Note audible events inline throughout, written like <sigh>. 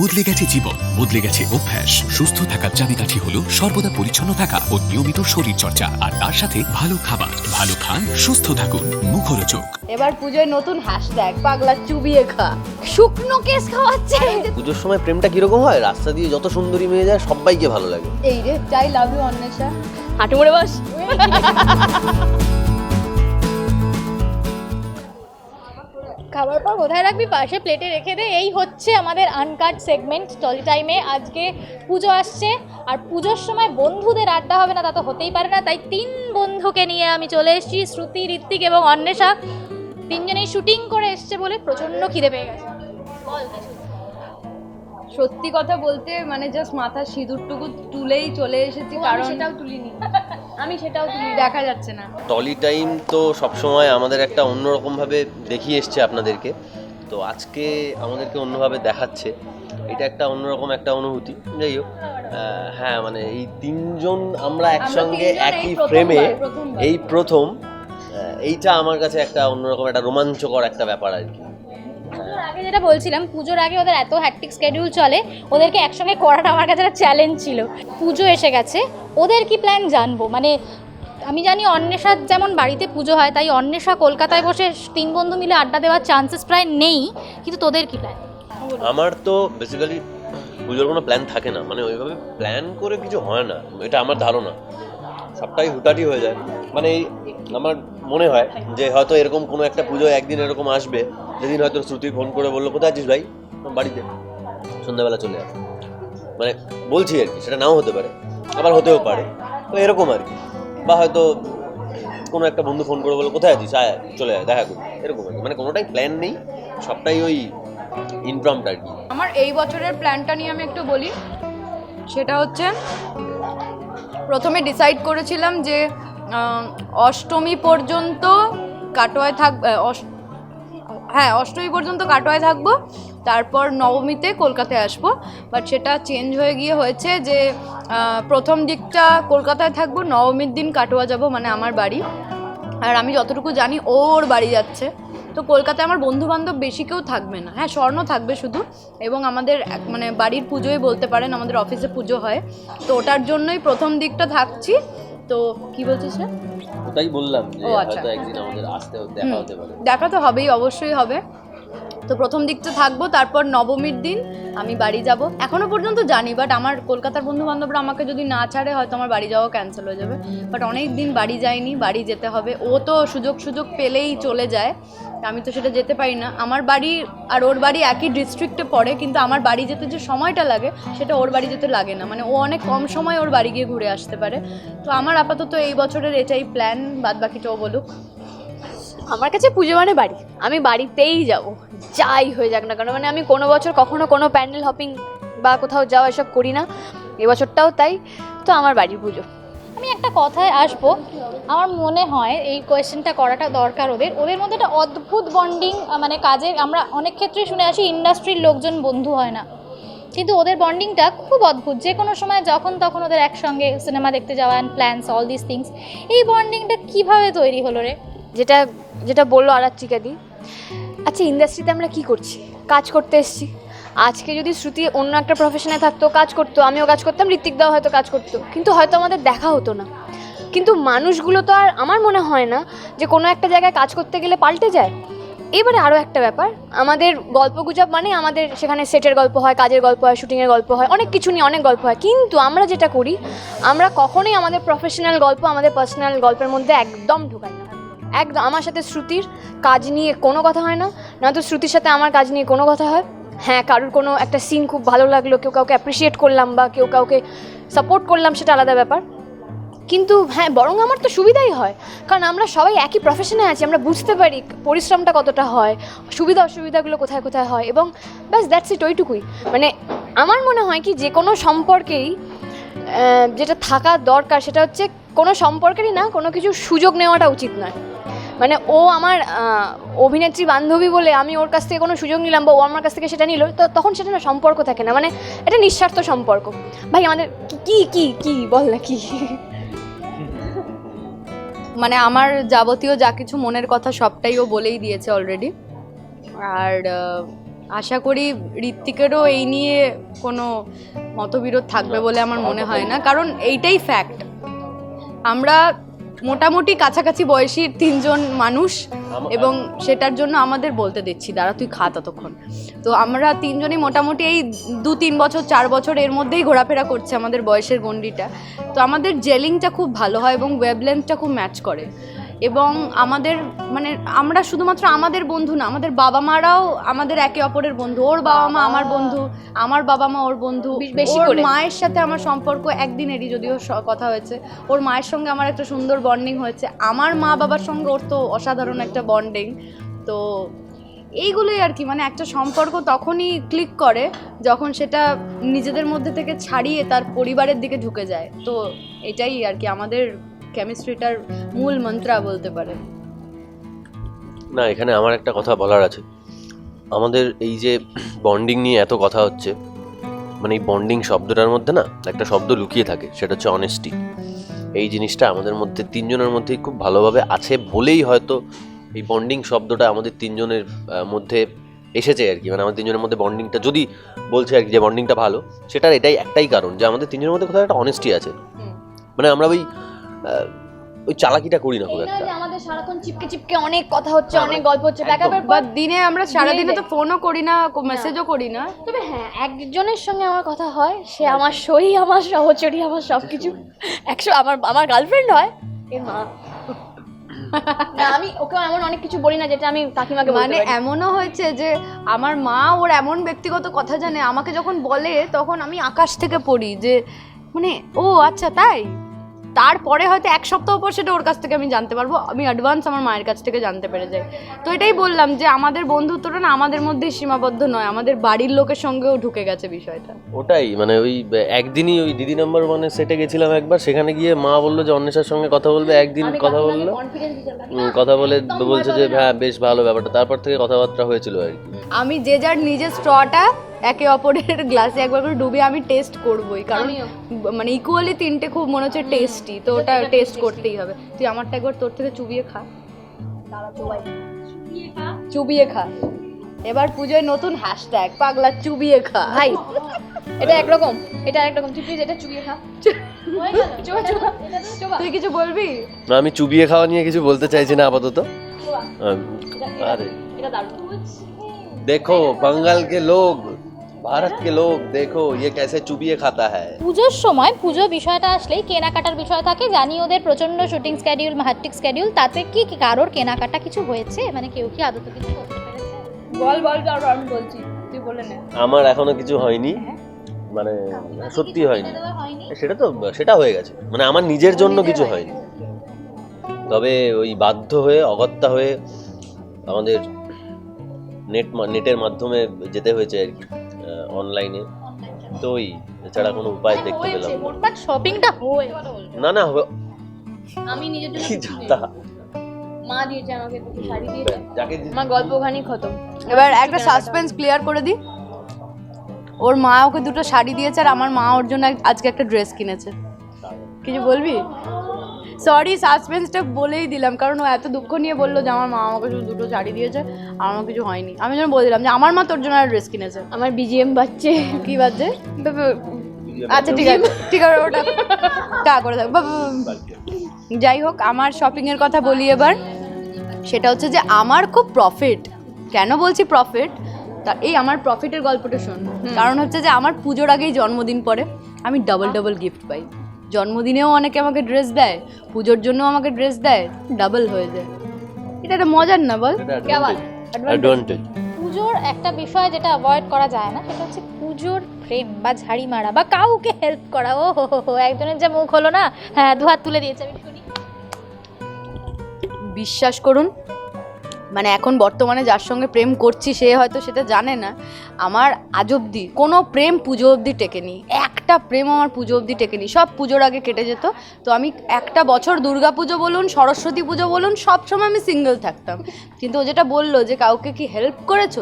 বদলে গেছে জীবন বদলে গেছে অভ্যাস। সুস্থ থাকার চাবিকাঠি হলো সর্বদা পরিচ্ছন্ন থাকা ও নিয়মিত শরীর চর্চা আর তার সাথে ভালো খাবার। ভালো খান সুস্থ থাকুন। মুখরোচক। এবার পুজোয় নতুন হ্যাশট্যাগ পাগলা চুবিয়ে খা। শুকনো কেস খাওয়াচ্ছে। পুজোর সময় প্রেমটা কীরকম হয়? রাস্তা দিয়ে যত সুন্দরী মেয়ে যায় সবাইকে ভালো লাগে। এই রে চাই লাভ ইউ অন্বেষা। হাঁটু মুড়ে বস। <laughs> খাবার পর কোথায় রাখবি? পাশে প্লেটে রেখে দে। এই হচ্ছে আমাদের আনকাট সেগমেন্ট টলি টাইমে আজকে পুজো আসছে। আর পুজোর সময় বন্ধুদের আড্ডা হবে না, তা তো হতেই পারে না। তাই তিন বন্ধুকে নিয়ে আমি চলে এসেছি, শ্রুতি, ঋত্বিক এবং অন্বেষা। তিনজনেই শুটিং করে এসছে বলে প্রচণ্ড খিদে পেয়ে গেছে। সত্যি কথা বলতে মানে জাস্ট মাথার সিঁদুরটুকু তুলেই চলে এসেছি কারণ সেটাও তুলিনি। আমি সেটাও তুলি দেখা যাচ্ছে না। টলি টাইম তো সবসময় আমাদের একটা অন্যরকম ভাবে দেখিয়ে এসছে আপনাদেরকে। তো আজকে আমাদেরকে অন্যভাবে দেখাচ্ছে। এটা একটা অন্যরকম একটা অনুভূতি। যাই হোক হ্যাঁ মানে এই তিনজন আমরা একসঙ্গে একই ফ্রেমে এই প্রথম এইটা আমার কাছে একটা অন্যরকম একটা রোমাঞ্চকর একটা ব্যাপার আর কি। আগে যেটা বলছিলাম, পুজোর আগে ওদের এত হ্যাকটিক স্কেডিউল চলে, ওদেরকে একসঙ্গে করাটা আমার কাছে একটা চ্যালেঞ্জ ছিল। পুজো এসে গেছে, ওদের কি প্ল্যান জানব? মানে আমি জানি অন্বেষার যেমন বাড়িতে পুজো হয়, তাই অন্বেষা কলকাতায় বসে তিন বন্ধু মিলে আড্ডা দেওয়ার চান্সেস প্রায় নেই, কিন্তু তোদের কি প্ল্যান আমার তো বেসিক্যালি পুজোর কোনো প্ল্যান থাকে না। মানে ওইভাবে প্ল্যান করে কিছু হয় না, এটা আমার ধারণা। সবটাই হুটাটি হয়ে যায়। মানে আমার মনে হয় যে হয়তো এরকম কোনো একটা পুজো একদিন এরকম আসবে, যেদিন হয়তো শ্রুতি ফোন করে বলল, কোথায় আছিস ভাই? "আমি বাড়িতে। সন্ধ্যাবেলা চলে আস। মানে বলছি আর কি, সেটা নাও হতে পারে, আবার হতেও পারে। তো এরকম আর কি। বা হয়তো কোনো একটা বন্ধু ফোন করে বলল, কোথায় আছিস? আয় চলে আয়, দেখা করি। এরকম আর কি। মানে কোনোটাই প্ল্যান নেই, সবটাই ওই ইনফ্রামট আর কি। আমার এই বছরের প্ল্যানটা নিয়ে আমি একটু বলি। সেটা হচ্ছে প্রথমে ডিসাইড করেছিলাম যে অষ্টমী পর্যন্ত কাটোয়ায় থাক হ্যাঁ অষ্টমী পর্যন্ত কাটোয়ায় থাকব, তারপর নবমীতে কলকাতায় আসব। বাট সেটা চেঞ্জ হয়ে গিয়ে হয়েছে যে প্রথম দিকটা কলকাতায় থাকব, নবমীর দিন কাটোয়া যাব মানে আমার বাড়ি। আর আমি যতটুকু জানি, ওর বাড়ি যাচ্ছে। তো কলকাতায় আমার বন্ধু বান্ধব বেশি কেউ থাকবে না। হ্যাঁ স্বর্ণ থাকবে শুধু এবং আমাদের মানে বাড়ির পুজোই বলতে পারেন আমাদের অফিসে পুজো হয়। তো ওটার জন্যই প্রথম দিকটা থাকছি। তো কি বলছিস? ওটাই বললাম যে আচ্ছা। হয়তো একদিন আমাদের আসতে দেখা হতে পারে। দেখা তো হবেই অবশ্যই হবে। তো প্রথম দিকটা থাকব তারপর নবমীর দিন আমি বাড়ি যাব। এখনও পর্যন্ত জানি বাট আমার কলকাতার বন্ধু বান্ধবরা আমাকে যদি না ছাড়ে হয়তো আমার বাড়ি যাওয়া ক্যান্সেল হয়ে যাবে। বাট অনেক দিন বাড়ি যাইনি বাড়ি যেতে হবে। ও তো সুযোগ সুযোগ পেলেই চলে যায়। আমি তো সেটা যেতে পারি না। আমার বাড়ি আর ওর বাড়ি একই ডিস্ট্রিক্টে পড়ে, কিন্তু আমার বাড়ি যেতে যে সময়টা লাগে, সেটা ওর বাড়ি যেতে লাগে না। মানে ও অনেক কম সময় ওর বাড়ি গিয়ে ঘুরে আসতে পারে। তো আমার আপাতত এই বছরের এটাই প্ল্যান বাদ বাকিটাও বলুক। আমার কাছে পুজো মানে বাড়ি। আমি বাড়িতেই যাব, যাই হয়ে যাক না কেন। মানে আমি কোনো বছর কখনো কোনো প্যান্ডেল হপিং বা কোথাও যাওয়া এসব করি না। এবছরটাও তাই। তো আমার বাড়ির পুজো। আমি একটা কথায় আসব। আমার মনে হয় এই কোয়েশ্চেনটা করাটা দরকার ওদের। ওদের মধ্যে একটা অদ্ভুত বন্ডিং মানে কাজের, আমরা অনেক ক্ষেত্রে শুনে আসি ইন্ডাস্ট্রির লোকজন বন্ধু হয় না। কিন্তু ওদের বন্ডিংটা খুব অদ্ভুত। যে কোনো সময় যখন তখন ওদের একসঙ্গে সিনেমা দেখতে যাওয়া and plans all this things এই বন্ডিংটা কীভাবে তৈরি হলো রে? যেটা যেটা বলল আরাত্রিকাদি আচ্ছা ইন্ডাস্ট্রিতে আমরা কি করছি? কাজ করতে এসেছি। আজকে যদি শ্রুতি অন্য একটা প্রফেশনে থাকতো, কাজ করতো, আমিও কাজ করতাম, ঋত্বিক দাও হয়তো কাজ করতো। কিন্তু হয়তো আমাদের দেখা হতো না। কিন্তু মানুষগুলো তো আর আমার মনে হয় না যে কোনো একটা জায়গায় কাজ করতে গেলে পাল্টে যায়। এবারে আরও একটা ব্যাপার, আমাদের গল্প গুজব মানে আমাদের সেখানে সেটের গল্প হয়, কাজের গল্প হয় শুটিংয়ের গল্প হয়, অনেক কিছু নিয়ে অনেক গল্প হয়। কিন্তু আমরা যেটা করি, আমরা কখনোই আমাদের প্রফেশনাল গল্প, আমাদের পার্সোনাল গল্পের মধ্যে একদম ঢোকাই না। একদম, আমার সাথে শ্রুতির কাজ নিয়ে কোনো কথা হয় না, নয়তো শ্রুতির সাথে আমার কাজ নিয়ে কোনো কথা হয়। হ্যাঁ কারোর কোনো একটা সিন খুব ভালো লাগল, কেউ কাউকে অ্যাপ্রিসিয়েট করলাম বা কেউ কাউকে সাপোর্ট করলাম, সেটা আলাদা ব্যাপার। কিন্তু হ্যাঁ বরং আমার তো সুবিধাই হয়। কারণ আমরা সবাই একই প্রফেশনে আছি, আমরা বুঝতে পারি পরিশ্রমটা কতটা হয়, সুবিধা অসুবিধাগুলো কোথায় কোথায় হয় এবং ব্যাস দ্যাটস ইট ওইটুকুই। মানে আমার মনে হয় কি, যে কোনো সম্পর্কেই যেটা থাকা দরকার, সেটা হচ্ছে কোনো সম্পর্কেরই না, কোনো কিছু সুযোগ নেওয়াটা উচিত নয়। মানে ও আমার অভিনেত্রী বান্ধবী বলে আমি ওর কাছ থেকে কোনো সুযোগ নিলাম বা ও আমার কাছ থেকে সেটা নিল, তো তখন সেটা না সম্পর্ক থাকে না মানে এটা নিঃস্বার্থ সম্পর্ক। ভাই, আমাদের কি কি কি, বল না কি? মানে আমার যাবতীয় যা কিছু মনের কথা সবটাই ও বলেই দিয়েছে অলরেডি আর আশা করি ঋত্বিকেরও এই নিয়ে কোনো মতবিরোধ থাকবে বলে আমার মনে হয় না। কারণ এইটাই ফ্যাক্ট আমরা মোটামুটি কাছাকাছি বয়সী তিনজন মানুষ এবং সেটার জন্য আমাদের বলতে দিচ্ছি দাঁড়া তুই খা ততক্ষণ। তো আমরা তিনজনই মোটামুটি এই দু তিন বছর চার বছর এর মধ্যেই ঘোরাফেরা করছে আমাদের বয়সের গণ্ডিটা। তো আমাদের জেলিংটা খুব ভালো হয় এবং ওয়েবলেন্থটা খুব ম্যাচ করে। এবং আমাদের মানে আমরা শুধুমাত্র আমাদের বন্ধু না আমাদের বাবা মারাও আমাদের একে অপরের বন্ধু। ওর বাবা মা আমার বন্ধু আমার বাবা মা ওর বন্ধু। বেশি ওর। মায়ের সাথে আমার সম্পর্ক একদিনেরই যদিও কথা হয়েছে। ওর মায়ের সঙ্গে আমার একটা সুন্দর বন্ডিং হয়েছে। আমার মা বাবার সঙ্গে ওর তো অসাধারণ একটা বন্ডিং তো এইগুলোই আর কি মানে একটা সম্পর্ক তখনই ক্লিক করে যখন সেটা নিজেদের মধ্যে থেকে ছাড়িয়ে তার পরিবারের দিকে ঢুকে যায়। তো এটাই আর কি আমাদের কেমিস্ট্রিটার মূল মন্ত্রা বলতে পারে। না এখানে আমার একটা কথা বলার আছে। আমাদের এই যে বন্ডিং নিয়ে এত কথা হচ্ছে মানে এই বন্ডিং শব্দটার মধ্যে না একটা শব্দ লুকিয়ে থাকে সেটা হচ্ছে অনেস্টি এই জিনিসটা আমাদের মধ্যে তিনজনের মধ্যেই খুব ভালোভাবে আছে বলেই হয়তো এই বন্ডিং শব্দটা আমাদের তিনজনের মধ্যে এসেছে আর কি। মানে আমাদের তিনজনের মধ্যে বন্ডিংটা যদি বলছে আর কি যে বন্ডিংটা ভালো সেটার এটাই একটাই কারণ যে আমাদের তিনজনের মধ্যে কোথাও একটা অনেস্টি আছে। মানে আমরা ওই ওই চালাকিটা করি না খুব একটা। আমাদের সারাক্ষণ চিপকে চিপকে অনেক কথা হচ্ছে অনেক মানে গল্প হচ্ছে ব্যাকআপের বা পর দিনে আমরা সারাদিনে তো ফোনও করি না মেসেজও করি না। তবে হ্যাঁ একজনের সঙ্গে আমার কথা হয় সে আমার সই আমার সহচরী আমার সব কিছু একশো আমার আমার গার্লফ্রেন্ড হয় এর মা। না আমি ওকে এমন অনেক কিছু বলি না যেটা আমি কাকিমাকে মানে এমনও হয়েছে যে আমার মা ওর এমন ব্যক্তিগত কথা জানে আমাকে যখন বলে তখন আমি আকাশ থেকে পড়ি যে মানে ও আচ্ছা তাই? তারপরে হয়তো এক সপ্তাহ পর সেটা ওর কাছ থেকে আমি জানতে পারব। আমি অ্যাডভান্স আমার মায়ের কাছ থেকে জানতে পেরে যাই। তো এটাই বললাম যে আমাদের বন্ধুত্বটা না আমাদের মধ্যেই সীমাবদ্ধ নয় আমাদের বাড়ির লোকের সঙ্গেও ঢুকে গেছে বিষয়টা। ওটাই মানে ওই একদিনই ওই দিদি নাম্বার ওয়ানে সেটে গেছিলাম একবার সেখানে গিয়ে মা বলল যে অন্বেষার সঙ্গে কথা বলবে একদিন কথা বলল। কথা বলে বলছে যে হ্যাঁ বেশ ভালো ব্যাপারটা। তারপর থেকে কথাবার্তা হয়েছিল আর কি। আমি যে যার নিজের স্ট্রটা একে অপরের গ্লাসে একবার করে ডুবিয়ে আমি টেস্ট করবই কারণ আমিও। ব- মানে ইকুয়ালি তিনটে খুব মনে হচ্ছে টেস্টি তো ওটা টেস্ট করতেই হবে তুই আমারটা একবার তোর থেকে চুবিয়ে খা চুবিয়ে খা এবার পুজোয় নতুন হ্যাশট্যাগ পাগলা চুবিয়ে খা ভাই এটা একরকম এটা একরকম তুই প্লিজ এটা চুবিয়ে খা চুবা চুবা চুবা তুই কিছু বলবি না আমি চুবিয়ে খাওয়া নিয়ে কিছু বলতে চাইছি না আপাতত আম, আরে এটা দারুণ देखो बंगाल के लोग ভারত হ্যাঁ। কে লোক দেখো ইয়ে কেসে চুবিয়ে খাতা হ্যায় পুজোর সময় পুজো বিষয়টা আসলেই কেনাকাটার বিষয় থাকে জানি ওদের প্রচণ্ড শুটিং স্কেডিউল মাহাত্মিক স্কেডিউল তাতে কি কারোর কেনাকাটা কিছু হয়েছে? মানে কেউ কি আদতে কিছু করতে পেরেছে? বল বল আমি বলছি তুই বলে নে। আমার এখনও কিছু হয়নি। হ্যাঁ। মানে সত্যি হয়নি। সেটা তো সেটা হয়ে গেছে। মানে আমার নিজের জন্য কিছু হয়নি। তবে ওই বাধ্য হয়ে অগত্যা হয়ে আমাদের নেট নেটের মাধ্যমে যেতে হয়েছে আর কি। অনলাইনে তো ওই এছাড়া কোনো উপায় দেখতে পেলাম না। শপিংটা হয়ে না না হবে- আমি নিজের জন্য কি মা দিয়েছে আমাকে শাড়ি দিয়েছে। খতম। এবার একটা সাসপেন্স ক্লিয়ার করে দিই। ওর মা ওকে দুটো শাড়ি দিয়েছে আর আমার মা ওর জন্য এক- আজকে একটা ড্রেস কিনেছে। কিছু বলবি? সরি সাসপেন্সটা বলেই দিলাম কারণ ও এত দুঃখ নিয়ে বলল যে আমার মা আমাকে শুধু দুটো শাড়ি দিয়েছে আর আমার কিছু হয়নি। আমি যেন বলে দিলাম যে আমার মা তোর জন্য একটা ড্রেস কিনেছে। আমার বিজিএম বাচ্চে কি বাজছে? আচ্ছা ঠিক আছে ঠিক আছে ওটা টা করে থাক যাই হোক আমার শপিংয়ের কথা বলি এবার। সেটা হচ্ছে যে আমার খুব প্রফিট কেন বলছি প্রফিট তা এই আমার প্রফিটের গল্পটা শোন। কারণ হচ্ছে যে আমার পুজোর আগেই জন্মদিন পরে আমি ডাবল ডাবল গিফট পাই। জন্মদিনেও অনেকে আমাকে ড্রেস দেয় পুজোর জন্য আমাকে ড্রেস দেয় ডাবল হয়ে যায়। এটা একটা মজার না বল? অ্যাডভান্টেজ পুজোর একটা বিষয় যেটা অ্যাভয়েড করা যায় না সেটা হচ্ছে পুজোর প্রেম বা ঝাড়ি মারা বা কাউকে হেল্প করা। ও হো হো হো, একজনের যে মুখ হলো না হ্যাঁ দু হাত তুলে দিয়েছে আমি শুনি। বিশ্বাস করুন মানে এখন বর্তমানে যার সঙ্গে প্রেম করছি সে হয়তো সেটা জানে না আমার আজ অব্দি কোনো প্রেম পুজো অবধি টেকেনি। একটা প্রেম আমার পুজো অবধি টেকেনি। সব পুজোর আগে কেটে যেত। তো আমি একটা বছর দুর্গা পুজো বলুন, সরস্বতী পুজো বলুন, সব সময় আমি সিঙ্গেল থাকতাম। কিন্তু ও যেটা বলল যে, কাউকে কি হেল্প করেছ?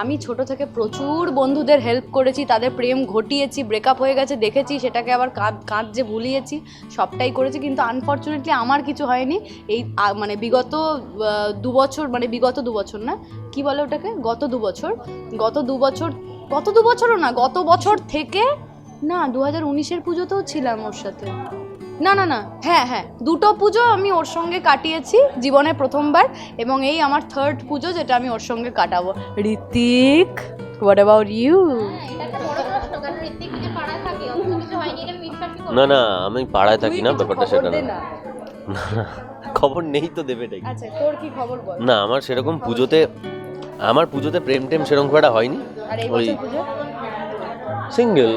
আমি ছোট থেকে প্রচুর বন্ধুদের হেল্প করেছি, তাদের প্রেম ঘটিয়েছি ব্রেকআপ হয়ে গেছে, দেখেছি, সেটাকে আবার কাঁদ কাঁদ যে ভুলিয়েছি, সবটাই করেছি। কিন্তু আনফর্চুনেটলি আমার কিছু হয়নি। এই মানে বিগত দু বছর মানে বিগত দু বছর না, কি বলে ওটাকে? গত দু বছর। গত দু বছর, গত দু বছরও না, গত বছর থেকে না দু হাজার উনিশের পুজোতেও ছিলাম ওর সাথে। না না না হ্যাঁ হ্যাঁ দুটো পুজো আমি ওর সঙ্গে কাটিয়েছি জীবনে প্রথমবার এবং এই আমার থার্ড পুজো যেটা আমি ওর সঙ্গে কাটাবো। ঋতিক হোয়াট অ্যাবাউট ইউ না না আমি পাড়ায় থাকি না ব্যাপারটা সেটা না। <laughs> খবর নেই তো দেবে আচ্ছা তোর কি খবর বল? না আমার সেরকম পুজোতে আমার পুজোতে প্রেম টেম সেরকম একটা হয়নি। আর এই ওই সিঙ্গেল।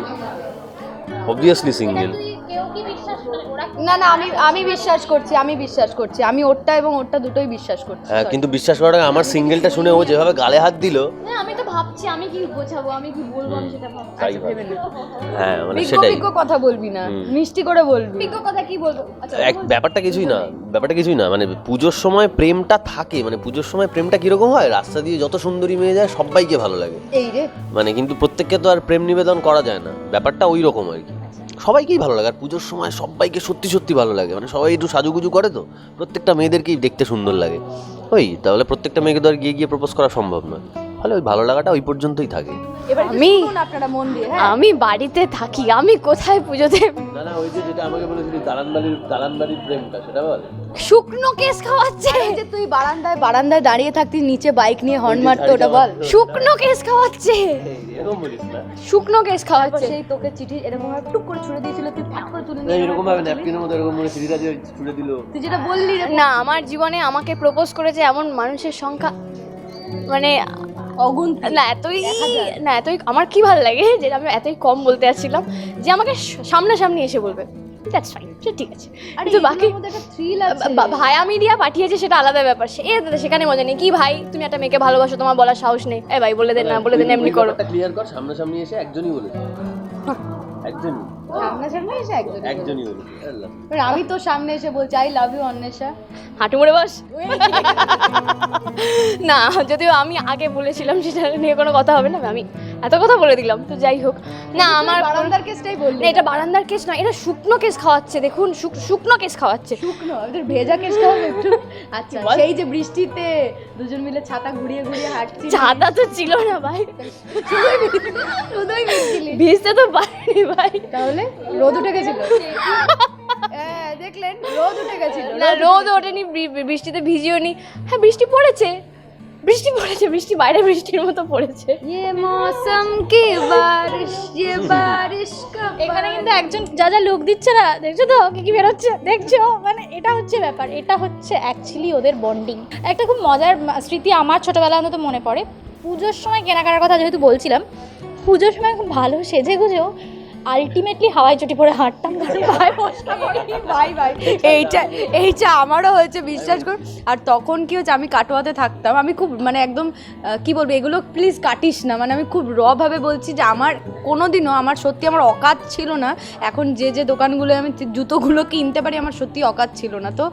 অবভিয়াসলি সিঙ্গেল তুই কেউ কি বিশ্বাস করে? ওরা না না আমি আমি বিশ্বাস করছি আমি বিশ্বাস করছি। আমি ওরটা এবং ওরটা দুটোই বিশ্বাস করছি হ্যাঁ কিন্তু বিশ্বাস করার আমার সিঙ্গেলটা শুনে ও যেভাবে গালে হাত দিল না আমি তো ভাবছি আমি কি বোঝাবো আমি কি বলব আমি সেটা ভাবছি। ভেবে নে। হ্যাঁ মানে সেটাই। বিজ্ঞ কথা বলবি না মিষ্টি করে বলবি। বিজ্ঞ কথা কি বলব? আচ্ছা এক ব্যাপারটা কিছুই না ব্যাপারটা কিছুই না মানে পুজোর সময় প্রেমটা থাকে মানে পুজোর সময় প্রেমটা কীরকম হয়? রাস্তা দিয়ে যত সুন্দরী মেয়ে যায় সবাইকে ভালো লাগে। এই রে। মানে কিন্তু প্রত্যেককে তো আর প্রেম নিবেদন করা যায় না ব্যাপারটা ওই রকম আর কি। সবাইকেই ভালো লাগে। আর পুজোর সময় সবাইকে সত্যি সত্যি ভালো লাগে। মানে সবাই একটু সাজুগুজু করে তো। প্রত্যেকটা মেয়েদেরকেই দেখতে সুন্দর লাগে। ওই, তাহলে প্রত্যেকটা মেয়েকে তো আর গিয়ে গিয়ে প্রপোজ করা সম্ভব নয়। তাহলে ওই ভালো লাগাটা ওই পর্যন্তই থাকে। এবার আমি- আপনারা মন দিয়ে হ্যাঁ? আমি বাড়িতে থাকি আমি কোথায় পুজোতে না না ওই যে যেটা আমাকে বলেছিলি দালান বাড়ির দালান বাড়ির প্রেমটা সেটা বল। শুকনো কেস খাওয়াচ্ছে। যে তুই বারান্দায় বারান্দায় দাঁড়িয়ে থাকতি নিচে বাইক নিয়ে হর্ন মারতো ওটা বল। শুকনো কেস খাওয়াচ্ছে। এরকম বলিস না। শুকনো কেস খাওয়াচ্ছে। সেই তোকে চিঠি এরকম টুক করে ছুড়ে দিয়েছিল তুই ফাট করে তুলে নিয়ে এরকম ভাবে ন্যাপকিনের মতো এরকম মনে ছুড়ে দিল। তুই যেটা বললি না আমার জীবনে আমাকে প্রপোজ করেছে এমন মানুষের সংখ্যা মানে অগুন না এতই না এতই আমার কি ভালো লাগে যে আমি এতই কম বলতে যাচ্ছিলাম যে আমাকে সামনাসামনি এসে বলবে। দ্যাটস ফাইন ঠিক আছে। আরে কিন্তু বাকি ভায়া মিডিয়া পাঠিয়েছে সেটা আলাদা ব্যাপার। সে এ দাদা সেখানে মজা নেই। কি ভাই তুমি একটা মেয়েকে ভালোবাসো তোমার বলার সাহস নেই। এ ভাই বলে দেন না বলে দেন এমনি করো। ক্লিয়ার কর সামনাসামনি এসে একজনই বলেছে একজনই। সামনাসামনি এসে একজন একজনই বলেছে আমি তো সামনে এসে বলছি আই লাভ ইউ অন্বেষা। হাঁটু মুড়ে বস। না যদিও আমি আগে বলেছিলাম সেটা নিয়ে কোনো কথা হবে না আমি এত কথা বলে দিলাম তো যাই হোক। না আমার বারান্দার কেসটাই বললি না এটা বারান্দার কেস নয় এটা শুকনো কেস খাওয়াচ্ছে দেখুন শুকনো কেস খাওয়াচ্ছে। শুকনো ওদের ভেজা কেস হবে একটু। <laughs> আচ্ছা সেই যে বৃষ্টিতে দুজন মিলে ছাতা ঘুরিয়ে ঘুরিয়ে হাঁটছি। ছাতা তো ছিল না ভাই। শুধুই ভিজতে তো পারিনি ভাই। তাহলে রোদ উঠে গেছিল? হ্যাঁ দেখলেন রোদ উঠে গেছিল না রোদ ওঠেনি বৃষ্টিতে ভিজিও নি হ্যাঁ বৃষ্টি পড়েছে। বৃষ্টি পড়েছে বৃষ্টি বাইরে বৃষ্টির মতো পড়েছে ये मौसम की बारिश ये बारिश का এখানে কিন্তু একজন যা যা লুক দিচ্ছে না দেখছো তো কি কি বেরোচ্ছে দেখছো মানে এটা হচ্ছে ব্যাপার এটা হচ্ছে অ্যাকচুয়ালি ওদের বন্ডিং একটা খুব মজার মা- স্মৃতি আমার ছোটবেলা অন্তত মনে পড়ে পুজোর সময় কেনাকাটার কথা যেহেতু বলছিলাম পুজোর সময় খুব ভালো সেজে গুজেও আলটিমেটলি হাওয়াই চটি পরে হাঁটতাম কারণ পড়ে। ভাই ভাই এইটা এইটা আমারও হয়েছে বিশ্বাস কর আর তখন কি হচ্ছে আমি কাটোয়াতে থাকতাম আমি খুব মানে একদম কি বলব এগুলো প্লিজ কাটিস না। মানে আমি খুব র ভাবে বলছি যে আমার কোনোদিনও আমার সত্যি আমার অকাত ছিল না। এখন যে যে দোকানগুলো আমি জুতোগুলো কিনতে পারি আমার সত্যি অকাত ছিল না। তো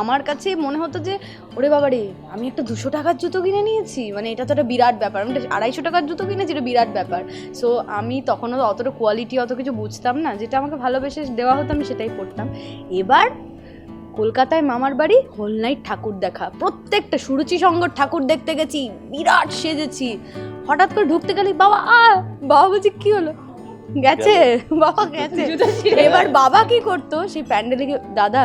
আমার কাছে মনে হতো যে ওরে বাবা রে আমি একটা দুশো টাকার জুতো কিনে নিয়েছি। মানে এটা তো একটা বিরাট ব্যাপার। আমি আড়াইশো টাকার জুতো কিনেছি এটা বিরাট ব্যাপার। সো আমি তখনও অতটা কোয়ালিটি অত কিছু বুঝতাম না যেটা আমাকে ভালোবেসে দেওয়া হতো আমি সেটাই পড়তাম। এবার কলকাতায় মামার বাড়ি হোল নাইট ঠাকুর দেখা। প্রত্যেকটা সুরুচি সঙ্গর ঠাকুর দেখতে গেছি বিরাট সেজেছি। হঠাৎ করে ঢুকতে গেলে বাবা আ বাবা বলছি কি হলো? গেছে বাবা গেছে। এবার বাবা কি করতো সেই প্যান্ডেলে দাদা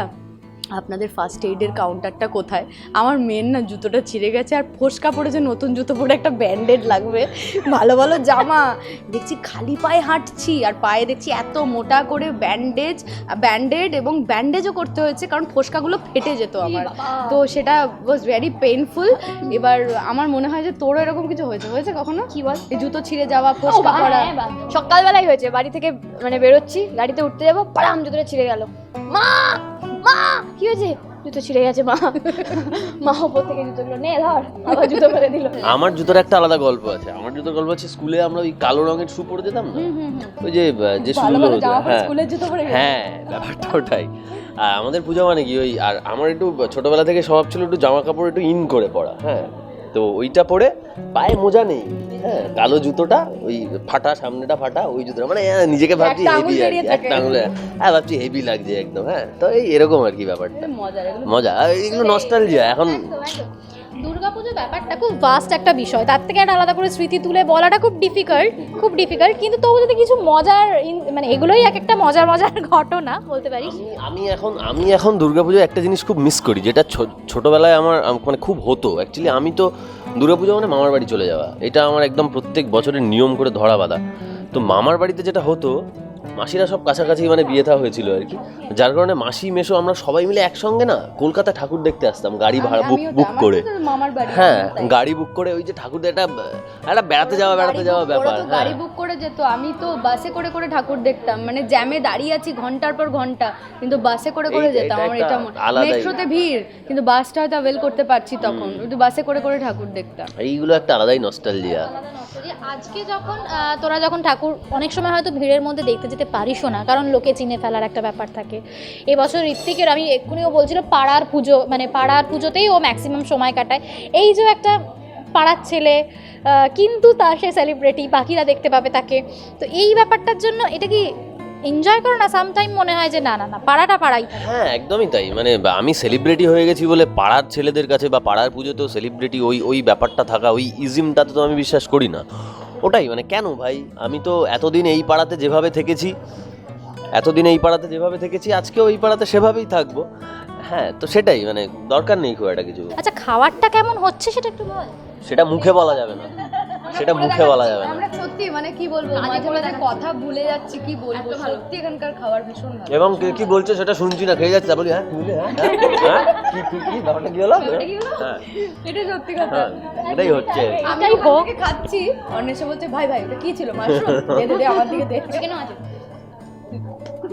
আপনাদের ফার্স্ট এইডের কাউন্টারটা কোথায়? আমার মেন না জুতোটা ছিঁড়ে গেছে আর ফোসকা পড়েছে নতুন জুতো পরে একটা ব্যান্ডেড লাগবে। ভালো ভালো জামা। দেখছি খালি পায়ে হাঁটছি আর পায়ে দেখছি এত মোটা করে ব্যান্ডেজ ব্যান্ডেড এবং ব্যান্ডেজও করতে হয়েছে কারণ ফোসকাগুলো ফেটে যেত আমার। তো সেটা ওয়াজ ভেরি পেইনফুল এবার আমার মনে হয় যে তোরও এরকম কিছু হয়েছে? হয়েছে কখনো? কি বল? এই জুতো ছিঁড়ে যাওয়া ফোসকা পড়া সকালবেলাই হয়েছে বাড়ি থেকে মানে বেরোচ্ছি গাড়িতে উঠতে যাব পাড়াম জুতোটা ছিঁড়ে গেল। মা! মা কি হয়েছে? জুতো ছিঁড়ে গেছে মা। মা ওপর থেকে জুতোগুলো নে ধর। আবার জুতো ফেলে দিল। আমার জুতোর একটা আলাদা গল্প আছে। আমার জুতোর গল্প আছে স্কুলে আমরা ওই কালো রঙের শু পরে যেতাম না? ওই যে যে শুগুলো হ্যাঁ। স্কুলের জুতো পরে হ্যাঁ ব্যাপারটা ওটাই। আর আমাদের পূজা মানে কি ওই আর আমার একটু ছোটবেলা থেকে স্বভাব ছিল একটু জামা কাপড় একটু ইন করে পড়া হ্যাঁ। তো ওইটা পরে পায়ে মোজা নেই। হ্যাঁ কালো জুতোটা ওই ফাটা সামনেটা ফাটা ওই জুতোটা মানে হ্যাঁ, নিজেকে ভাবছি হেভি আর কি, এক একটা আঙুলে হ্যাঁ ভাবছি হেভি লাগছে একদম হ্যাঁ তো এই এরকম আর কি ব্যাপারটা। মজা এগুলো নস্টালজিয়া এখন দুর্গাপুজো ব্যাপারটা খুব ভাস্ট একটা বিষয়, তার থেকে একটা আলাদা করে স্মৃতি তুলে বলাটা খুব ডিফিকাল্ট খুব ডিফিকাল্ট কিন্তু তবু যদি কিছু মজার মানে এগুলোই এক একটা মজার মজার <laughs> ঘটনা বলতে পারিস আমি- এখন, আমি এখন দুর্গাপুজো একটা জিনিস খুব মিস করি, যেটা ছোটবেলায় আমার মানে খুব হতো। অ্যাকচুয়ালি আমি তো দুর্গাপুজো মানে মামার বাড়ি চলে যাওয়া। এটা আমার একদম প্রত্যেক বছরের নিয়ম করে ধরা বাঁধা। তো মামার বাড়িতে যেটা হতো মাসিরা সব কাছাকাছি মানে বিয়ে থা হয়েছিল আর কি। যার কারণে মাসি মেশো আমরা সবাই মিলে একসঙ্গে না কলকাতা ঠাকুর দেখতে আসতাম গাড়ি ভাড়া বুক বুক করে। হ্যাঁ গাড়ি বুক করে ওই যে ঠাকুর একটা একটা বেড়াতে যাওয়া বেড়াতে যাওয়া ব্যাপার হ্যাঁ। গাড়ি বুক করে যেত আমি তো বাসে করে করে ঠাকুর দেখতাম মানে জ্যামে দাঁড়িয়ে আছি ঘণ্টার পর ঘণ্টা কিন্তু বাসে করে করে যেতাম এটা আমার এটা মেট্রোতে ভিড় কিন্তু বাসটা হয়তো অ্যাভেল করতে পারছি তখন কিন্তু বাসে করে করে ঠাকুর দেখতাম। এইগুলো একটা আলাদাই নস্টালজিয়া আজকে যখন আহ, তোরা যখন ঠাকুর অনেক সময় হয়তো ভিড়ের মধ্যে দেখতে যেতে পারিসও না, কারণ লোকে চিনে ফেলার একটা ব্যাপার থাকে। এবছর ঋত্বিকের আমি এক্ষুনিও বলছিল, পাড়ার পুজো মানে পাড়ার পুজোতেই ও ম্যাক্সিমাম সময় কাটায়। এই যে একটা পাড়ার ছেলে কিন্তু তার সে সেলিব্রিটি বাকিরা দেখতে পাবে তাকে। তো এই ব্যাপারটার জন্য এটা কি এনজয় করো না সামটাইম মনে হয় যে না না না পাড়াটা পাড়াই হ্যাঁ একদমই তাই। মানে আমি সেলিব্রিটি হয়ে গেছি বলে পাড়ার ছেলেদের কাছে বা পাড়ার পুজোতেও সেলিব্রিটি ওই ওই ব্যাপারটা থাকা ওই ইজিমটাতে তো আমি বিশ্বাস করি না। ওটাই মানে কেন ভাই? আমি তো এতদিন এই পাড়াতে যেভাবে থেকেছি এতদিন এই পাড়াতে যেভাবে থেকেছি আজকেও এই পাড়াতে সেভাবেই থাকব। হ্যাঁ তো সেটাই মানে দরকার নেই খুব একটা কিছু। আচ্ছা খাবারটা কেমন হচ্ছে সেটা একটু বল। সেটা মুখে বলা যাবে না। সেটা মুখে বলা যাবে না। আমরা সত্যি মানে কি বলব মাঝে মাঝে কথা ভুলে যাচ্ছি কি বলব সত্যি এখানকার খাবার ভীষণ ভালো। এবং কে কি বলছে সেটা শুনছি না খেয়ে যাচ্ছে বলি হ্যাঁ ভুলে হ্যাঁ হ্যাঁ? হ্যাঁ? কি কি কি ব্যাপারটা কি হলো? হ্যাঁ। এটা সত্যি কথা। হ্যাঁ এটাই হচ্ছে। আমি হোক। খাচ্ছি অন্য এসে বলছে ভাই ভাই এটা কি ছিল মাশরুম? দে দে দে আমার দিকে দে। কেন আছে।